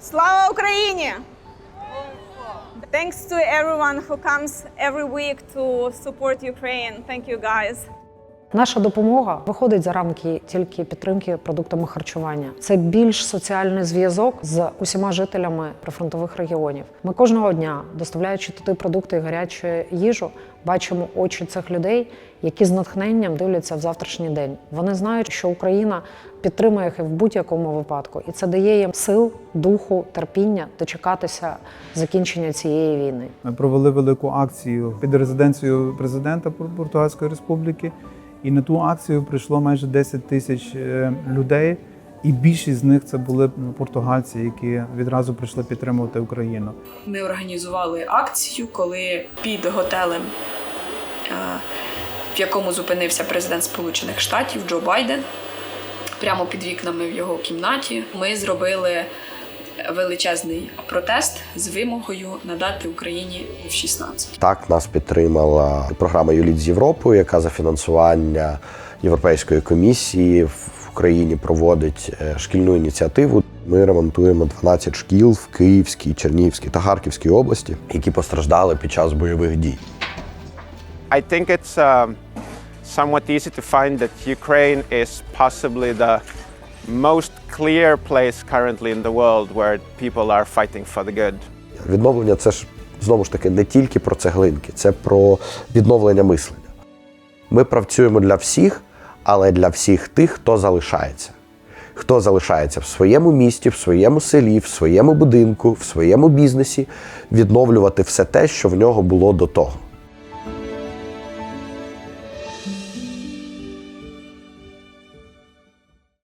Slava Ukraini! Thanks to everyone who comes every week to support Ukraine. Thank you guys. Наша допомога виходить за рамки тільки підтримки продуктами харчування. Це більш соціальний зв'язок з усіма жителями прифронтових регіонів. Ми кожного дня, доставляючи туди продукти і гарячу їжу, бачимо очі цих людей, які з натхненням дивляться в завтрашній день. Вони знають, що Україна підтримує їх в будь-якому випадку, і це дає їм сил, духу, терпіння дочекатися закінчення цієї війни. Ми провели велику акцію під резиденцією президента Пор- Португальської Республіки. І на ту акцію прийшло майже 10 тисяч е, людей, і більшість з них це були португальці, які відразу прийшли підтримувати Україну. Ми організували акцію, коли під готелем, е, в якому зупинився президент Сполучених Штатів Джо Байден, прямо під вікнами в його кімнаті, ми зробили величезний протест з вимогою надати Україні F-16. Так нас підтримала програма Юліт з Європою, яка за фінансування Європейської комісії в Україні проводить е, шкільну ініціативу. Ми ремонтуємо 12 шкіл в Київській, Чернігівській та Харківській області, які постраждали під час бойових дій. I think it's um, somewhat easy to find that Ukraine is possibly the most clear place currently in the world where people are fighting for the good. Відновлення це ж знову ж таки не тільки про цеглинки, це про відновлення мислення. Ми працюємо для всіх, але для всіх тих, хто залишається. Хто залишається в своєму місті, в своєму селі, в своєму будинку, в своєму бізнесі, відновлювати все те, що в нього було до того.